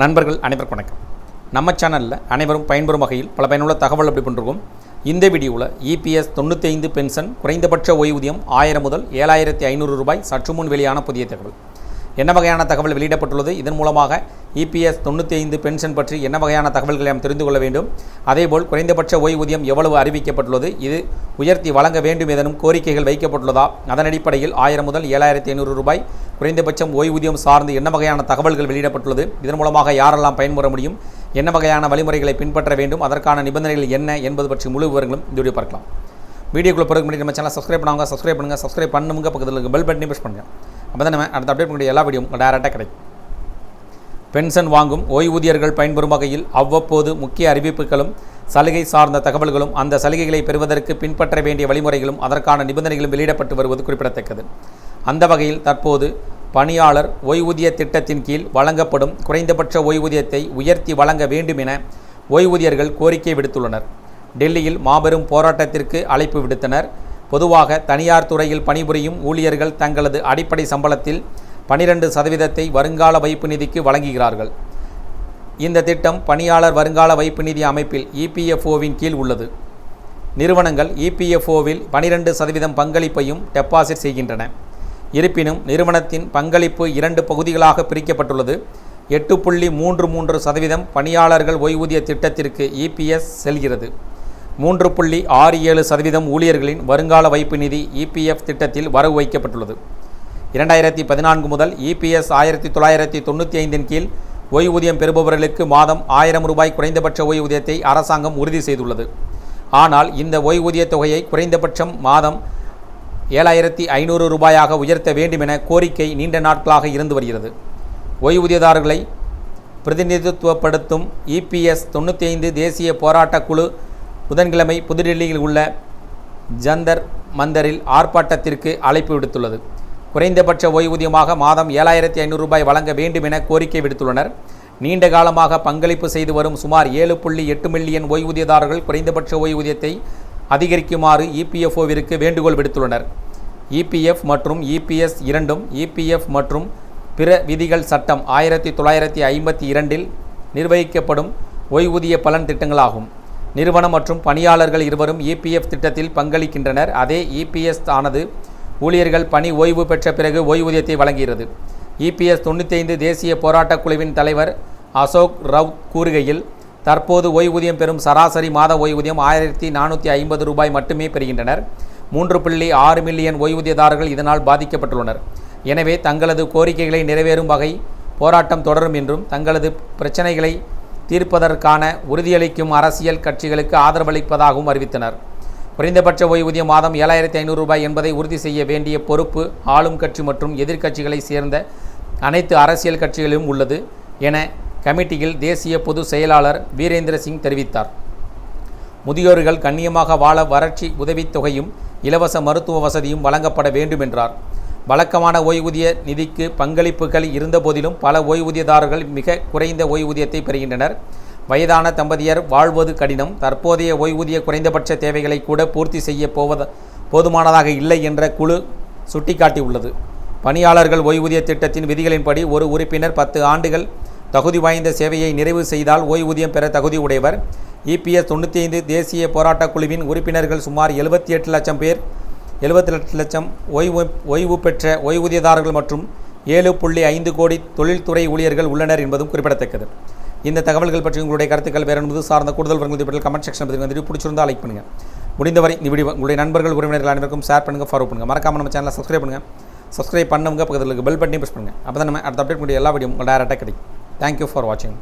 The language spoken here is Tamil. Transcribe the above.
நண்பர்கள் அனைவருக்கும் வணக்கம். நம்ம சேனலில் அனைவரும் பயன்பெறும் வகையில் பல பயனுள்ள தகவல் அப்படி பண்ணிருக்கோம் இந்த வீடியோவில் இபிஎஸ் தொண்ணூற்றி ஐந்து பென்ஷன் குறைந்தபட்ச ஓய்வூதியம் ஆயிரம் முதல் ஏழாயிரத்தி ஐநூறு ரூபாய் சற்று முன் வெளியான புதிய தகவல். என்ன வகையான தகவல் வெளியிடப்பட்டுள்ளது? இதன் மூலமாக இபிஎஸ் தொண்ணூற்றி ஐந்து பென்ஷன் பற்றி என்ன வகையான தகவல்களை நாம் தெரிந்து கொள்ள வேண்டும்? அதேபோல் குறைந்தபட்ச ஓய்வூதியம் எவ்வளவு அறிவிக்கப்பட்டுள்ளது? இது உயர்த்தி வழங்க வேண்டும் எதனும் கோரிக்கைகள் வைக்கப்பட்டுள்ளதா? அதன் அடிப்படையில் ஆயிரம் முதல் ஏழாயிரத்தி ஐநூறு ரூபாய் குறைந்தபட்சம் ஓய்வூதியம் சார்ந்து என்ன வகையான தகவல்கள் வெளியிடப்பட்டுள்ளது? இதன் மூலமாக யாரெல்லாம் பயன்பெற முடியும்? என்ன வகையான வழிமுறைகளை பின்பற்ற வேண்டும்? அதற்கான நிபந்தனைகள் என்ன என்பது பற்றி முழு விவரங்களும் இந்த வீடியோ பார்க்கலாம். வீடியோக்குள்ளே பிறகு முன்னாடி நம்ம சேனல் சப்ஸ்கிரைப் பண்ணுவாங்க சப்ஸ்கிரைப் பண்ணுங்கள் சப்ஸ்கிரைப் பண்ணுங்க. பக்கத்தில் இருக்க பெல் பட்டனையும் ப்ரெஸ் பண்ணுங்கள் அப்போ தான் நம்ம அடுத்த அப்டேட் பண்ணக்கூடிய எல்லா வீடியோ டேரெக்டாக கிடைக்கும். பென்ஷன் வாங்கும் ஓய்வூதியர்கள் பயன்பெறும் வகையில் அவ்வப்போது முக்கிய அறிவிப்புகளும் சலுகை சார்ந்த தகவல்களும் அந்த சலுகைகளை பெறுவதற்கு பின்பற்ற வேண்டிய வழிமுறைகளும் அதற்கான நிபந்தனைகளும் வெளியிடப்பட்டு வருவது குறிப்பிடத்தக்கது. அந்த வகையில் தற்போது பணியாளர் ஓய்வூதிய திட்டத்தின் கீழ் வழங்கப்படும் குறைந்தபட்ச ஓய்வூதியத்தை உயர்த்தி வழங்க வேண்டும் என ஓய்வூதியர்கள் கோரிக்கை விடுத்துள்ளனர். டெல்லியில் மாபெரும் போராட்டத்திற்கு அழைப்பு விடுத்தனர். பொதுவாக தனியார் துறையில் பணிபுரியும் ஊழியர்கள் தங்களது அடிப்படை சம்பளத்தில் பனிரெண்டு சதவீதத்தை வருங்கால வைப்பு நிதிக்கு வழங்குகிறார்கள். இந்த திட்டம் பணியாளர் வருங்கால வைப்பு நிதி அமைப்பில் இபிஎஃப்ஓவின் கீழ் உள்ளது. நிறுவனங்கள் இபிஎஃப்ஓவில் பனிரெண்டு சதவீதம் பங்களிப்பையும் டெபாசிட் செய்கின்றன. இருப்பினும் நிறுவனத்தின் பங்களிப்பு இரண்டு பகுதிகளாக பிரிக்கப்பட்டுள்ளது. எட்டு புள்ளி மூன்று மூன்று சதவீதம் பணியாளர்கள் ஓய்வூதிய திட்டத்திற்கு இபிஎஸ் செல்கிறது. மூன்று புள்ளி ஆறு ஏழு சதவீதம் ஊழியர்களின் வருங்கால வைப்பு நிதி இபிஎஃப் திட்டத்தில் வரவு வைக்கப்பட்டுள்ளது. இரண்டாயிரத்தி பதினான்கு முதல் இபிஎஸ் ஆயிரத்தி தொள்ளாயிரத்தி தொண்ணூற்றி ஐந்தின் கீழ் ஓய்வூதியம் பெறுபவர்களுக்கு மாதம் ஆயிரம் ரூபாய் குறைந்தபட்ச ஓய்வூதியத்தை அரசாங்கம் உறுதி செய்துள்ளது. ஆனால் இந்த ஓய்வூதிய தொகையை குறைந்தபட்சம் மாதம் ஏழாயிரத்தி ஐநூறு ரூபாயாக உயர்த்த வேண்டுமென கோரிக்கை நீண்ட நாட்களாக இருந்து வருகிறது. ஓய்வூதியதாரர்களை பிரதிநிதித்துவப்படுத்தும் இபிஎஸ் தொண்ணூற்றி ஐந்து தேசிய போராட்டக் குழு புதன்கிழமை புதுடில்லியில் உள்ள ஜந்தர் மந்தரில் ஆர்ப்பாட்டத்திற்கு அழைப்பு விடுத்துள்ளது. குறைந்தபட்ச ஓய்வூதியமாக மாதம் ஏழாயிரத்தி ஐநூறு ரூபாய் வழங்க வேண்டும் என கோரிக்கை விடுத்துள்ளனர். நீண்ட காலமாக பங்களிப்பு செய்து வரும் சுமார் ஏழு புள்ளி எட்டு மில்லியன் ஓய்வூதியதாரர்கள் குறைந்தபட்ச ஓய்வூதியத்தை அதிகரிக்குமாறு இபிஎஃப்ஓவிற்கு வேண்டுகோள் விடுத்துள்ளனர். இபிஎஃப் மற்றும் இபிஎஸ் இரண்டும் இபிஎஃப் மற்றும் பிற விதிகள் சட்டம் ஆயிரத்தி தொள்ளாயிரத்தி ஐம்பத்தி இரண்டில் நிர்வகிக்கப்படும் ஓய்வூதிய பலன் திட்டங்களாகும். நிறுவனம் மற்றும் பணியாளர்கள் இருவரும் இபிஎஃப் திட்டத்தில் பங்களிக்கின்றனர். அதே இபிஎஸ் ஆனது ஊழியர்கள் பணி ஓய்வு பெற்ற பிறகு ஓய்வூதியத்தை வழங்குகிறது. இபிஎஸ் தொண்ணூற்றி ஐந்து தேசிய போராட்டக் குழுவின் தலைவர் அசோக் ரவ் கூறுகையில் தற்போது ஓய்வூதியம் பெறும் சராசரி மாத ஓய்வூதியம் ஆயிரத்தி நானூற்றி ஐம்பது ரூபாய் மட்டுமே பெறுகின்றனர். மூன்று புள்ளி ஆறு மில்லியன் ஓய்வூதியதாரர்கள் இதனால் பாதிக்கப்பட்டுள்ளனர். எனவே தங்களது கோரிக்கைகளை நிறைவேறும் வகை போராட்டம் தொடரும் என்றும் தங்களது பிரச்சனைகளை தீர்ப்பதற்கான உறுதியளிக்கும் அரசியல் கட்சிகளுக்கு ஆதரவளிப்பதாகவும் அறிவித்தனர். குறைந்தபட்ச ஓய்வூதிய மாதம் ஏழாயிரத்தி ஐநூறு ரூபாய் என்பதை உறுதி செய்ய வேண்டிய பொறுப்பு ஆளும் கட்சி மற்றும் எதிர்க்கட்சிகளை சேர்ந்த அனைத்து அரசியல் கட்சிகளிலும் உள்ளது என கமிட்டியில் தேசிய பொது செயலாளர் வீரேந்திர சிங் தெரிவித்தார். முதியோர்கள் கண்ணியமாக வாழ வறட்சி உதவித்தொகையும் இலவச மருத்துவ வசதியும் வழங்கப்பட வேண்டும் என்றார் வழக்கமான ஓய்வூதிய நிதிக்கு பங்களிப்புகள் இருந்தபோதிலும் பல ஓய்வூதியதாரர்கள் மிக குறைந்த ஓய்வூதியத்தை பெறுகின்றனர். வயதான தம்பதியர் வாழ்வது கடினம். தற்போதைய ஓய்வூதிய குறைந்தபட்ச தேவைகளை கூட பூர்த்தி செய்ய போவத போதுமானதாக இல்லை என்ற குழு சுட்டிக்காட்டியுள்ளது. பணியாளர்கள் ஓய்வூதிய திட்டத்தின் விதிகளின்படி ஒரு உறுப்பினர் பத்து ஆண்டுகள் தகுதி வாய்ந்த சேவையை நிறைவு செய்தால் ஓய்வூதியம் பெற தகுதி உடையவர். இபிஎஸ் தொண்ணூற்றி ஐந்து தேசிய போராட்டக் குழுவின் உறுப்பினர்கள் சுமார் எழுபத்தி எட்டு லட்சம் பேர் எழுபத்தி எட்டு லட்சம் ஓய்வு ஓய்வு பெற்ற ஓய்வூதியதாரர்கள் மற்றும் ஏழு புள்ளி ஐந்து கோடி தொழில்துறை ஊழியர்கள் உள்ளனர் என்பதும் குறிப்பிடத்தக்கது. இந்த தகவல்கள் பற்றி உங்களுடைய கருத்துக்கள் வேறு என்பது சார்ந்த கூடுதல் வரங்கள் கமெண்ட் செக்ஷன் பற்றி வந்து பிடிச்சிருந்தால் லைக் பண்ணுங்கள் முடிந்தவரை இந்த வீடியோ உங்களுடைய நண்பர்கள் உறவினர்கள் அனைவருக்கும் ஷேர் பண்ணுங்கள் ஃபாலோ பண்ணுங்கள் மறக்காமல் நம்ம சேனலை சப்ஸ்கிரைப் பண்ணுங்கள் சப்ஸ்கிரைப் பண்ணுங்க பக்கத்தில் இருக்க பெல் பட்டனையும் ப்ரெஸ் பண்ணுங்கள் அப்போ தான் நம்ம அடுத்த அப்டேட் பண்ணி எல்லா வீடியோ உங்களுக்கு டேரெக்டாக கிடைக்கும். தேங்க்யூ ஃபார் வாட்சிங்